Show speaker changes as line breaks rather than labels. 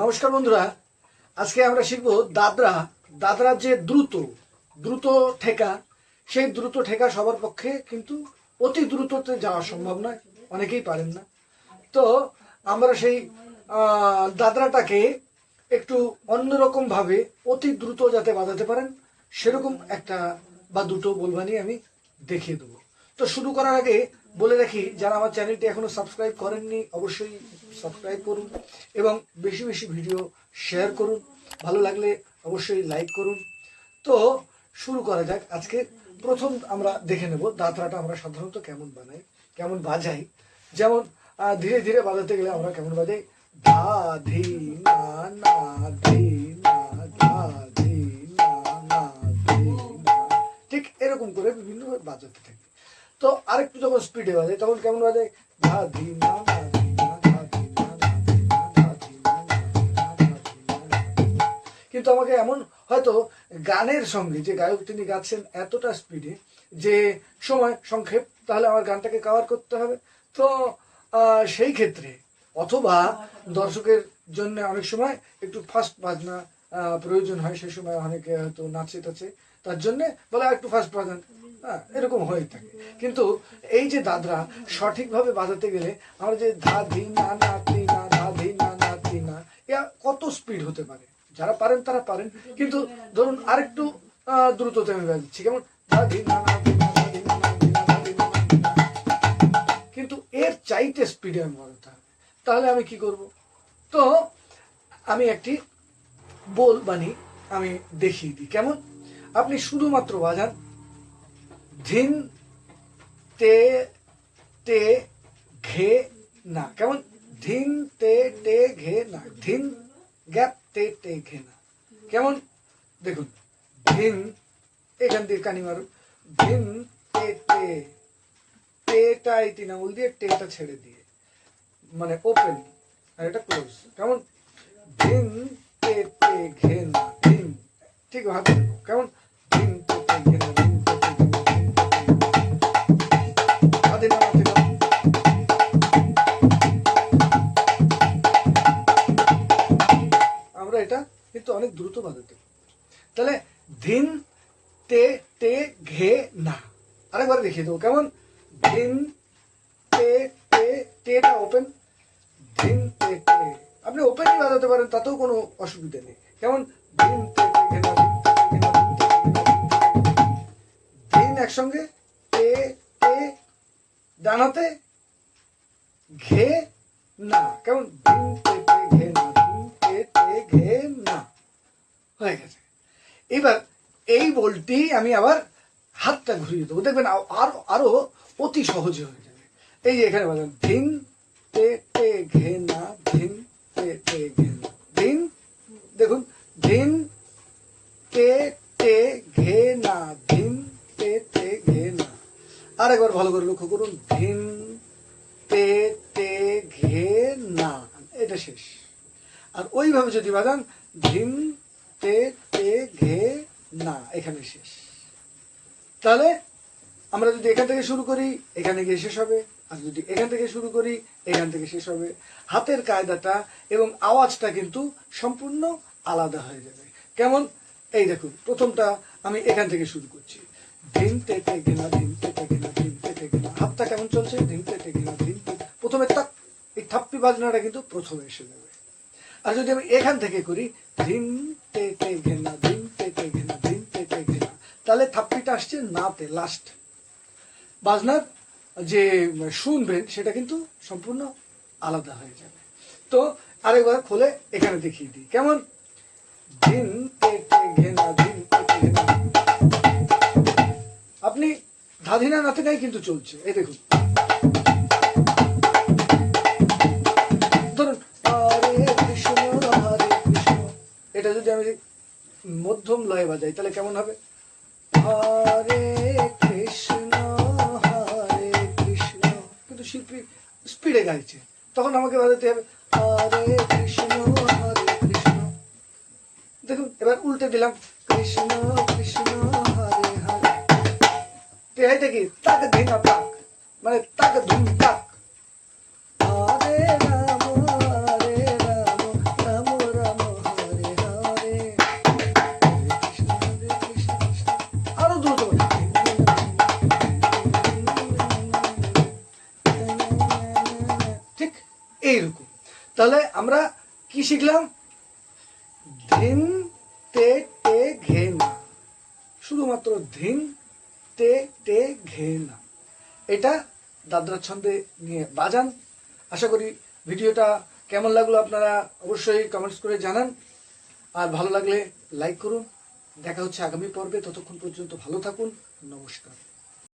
নমস্কার বন্ধুরা, আজকে আমরা শিখব দাদরা। দাদরা যে দ্রুত দ্রুত ঠেকা, সেই দ্রুত ঠেকা সবার পক্ষে কিন্তু অতি দ্রুততে যাওয়া সম্ভব নয়, অনেকেই পারেন না। তো আমরা সেই দাদরাটাকে একটু অন্যরকম ভাবে অতি দ্রুত যাতে বাজাতে পারেন, সেরকম একটা বা দুটো বলবানি আমি দেখিয়ে দেবো। তো শুরু করার আগে বলে রাখি যারা আমার চ্যানেলটি এখনও সাবস্ক্রাইব করেননি অবশ্যই সাবস্ক্রাইব করুন এবং বেশি বেশি ভিডিও শেয়ার করুন ভালো লাগলে অবশ্যই লাইক করুন তো শুরু করা যাক আজকে প্রথম আমরা দেখে নেব দাঁতরাটা আমরা সাধারণত কেমন বানাই কেমন বাজাই যেমন ধীরে ধীরে বাজাতে গেলে আমরা কেমন বাজাই ধা ধি না না ধি না ধা ধি না না ধি না ঠিক এরকম করে বিভিন্ন বাজাতে থাকি তো আরেকটু যখন স্পিডে বাজে, তখন কেমন বাজে? ধা। কিন্তু আমাকে এমন হয়তো গানের সঙ্গে যে গায়ক তিনি গাচ্ছেন এতটা স্পিডে যে সময় সংক্ষেপ, তাহলে আমার গানটাকে কভার করতে হবে। তো সেই ক্ষেত্রে অথবা দর্শকের জন্য অনেক সময় একটু ফাস্ট বাজনা প্রয়োজন হয় সেই সময় অনেকে হয়তো নাচে টাচে তার জন্যে বলে "আর একটু ফাস্ট বাজান। এরকম হয়ে থাকে। কিন্তু এই যে দাদরা, সঠিকভাবে বাজাতে গেলে আমরা যে ধা ধি না না না ধা ধি না না না, এ কত স্পিড হতে পারে? যারা পারেন, তারা পারেন। কিন্তু ধরুন আরেকটু দ্রুততে আমি বাজাচ্ছি। কেমন? ধা ধি না না। কিন্তু এর চাইতে স্পিডে আমি বাজাতে হবে। তাহলে আমি কি করব? তো আমি একটি বোল বানি আমি দেখিয়ে দিই। কেমন? আপনি শুধুমাত্র বাজান ধিন তে তে ঘে না কেমন ধিন তে টে ঘে না ধিন গ্যাপ তে টে ঘে না কেমন দেখুন ধিন এখান দিয়ে কানি মারুন ধিন তে টে টেটা এই তিন আঙুল দিয়ে টেটা ছেড়ে দিয়ে মানে ওপেন আর এটা ক্লোজ কেমন ধিন তে টে ঘে না ধিন ঠিক হাত দেখো কেমন ধিন অনেক দ্রুত বাজাতে তাহলে ধিন তে তে ঘে না আরেকবার দেখিয়ে দেবো কেমন ধিন তে তে টেটা ওপেন ধিন তে টে আপনি ওপেনই বাজাতে পারেন তাতেও কোনো অসুবিধা নেই কেমন ধিন তে তে ঘে না ধিন তে তে তে তে তে তে তে তে একসঙ্গে তে তে ডান হাতে ঘে না কেমন বলটি আমি আবার হাতটা ঘুরিয়ে দেবো দেখবেন আরও আরও অতি সহজে হয়ে যাবে। এই যে এখানে বাজান ধিন, তে তে ঘে না ধিন, তে তে ঘে না ধিন, দেখুন, ধিন, তে তে ঘে না ধিন, তে তে ঘে না আর একবার ভালো করে লক্ষ্য করুন, ধিন, তে তে ঘে না এটা শেষ। আর ওইভাবে যদি বাজান, ধিন, তে তে, ঘে না এখানে শেষ। তাহলে আমরা যদি এখান থেকে শুরু করি, এখানে গিয়ে শেষ হবে। আর যদি এখান থেকে শুরু করি, এখান থেকে শেষ হবে। হাতের কায়দাটা এবং আওয়াজটা কিন্তু সম্পূর্ণ আলাদা হয়ে যাবে। কেমন? এই দেখুন, প্রথমটা আমি এখান থেকে শুরু করছি। ধিন তে তে ঘেনা ধিন তে তে ঘেনা ধিন তে তে ঘেনা হাতটা কেমন চলছে? ধিন তে তে ঘেনা ধিন তে তে- প্রথমে তাক, এই থাপ্পি বাজনাটা কিন্তু প্রথমে এসে যাবে। আর যদি আমি এখান থেকে করি, ধিন তে তে তাহলে থাপ্পিটা আসছে নাতে লাস্ট বাজনার যে শুনবেন, সেটা কিন্তু সম্পূর্ণ আলাদা হয়ে যাবে। তো আরেকবার খুলে এখানে দেখিয়ে দিই। কেমন? ঘেনা আপনি ধাধিনা নাতে নাই কিন্তু চলছে। এই দেখুন। ধরুন এটা যদি আমি মধ্যম লয়ে বাজাই, তাহলে কেমন হবে? হরে কৃষ্ণ হরে কৃষ্ণ। কিন্তু শিল্পী স্পিডে গাইছে। তখন আমাকে বাজাতে হবে, হরে কৃষ্ণ হরে কৃষ্ণ। দেখুন, এবার উল্টে দিলাম, কৃষ্ণ কৃষ্ণ, হরে হরে। তেহাইটা কি? তাক, ধিনা তাক। মানে তাক, ধুম তাক। তাহলে আমরা কি শিখলাম? ধিন তে টে ঘে না শুধুমাত্র ধিন তে টে ঘে না এটা দাদরা ছন্দে নিয়ে বাজান। আশা করি ভিডিওটা কেমন লাগল আপনারা অবশ্যই কমেন্টস করে জানান। আর ভালো লাগলে লাইক করুন। দেখা হচ্ছে আগামী পর্বে। ততক্ষণ পর্যন্ত ভালো থাকুন। নমস্কার।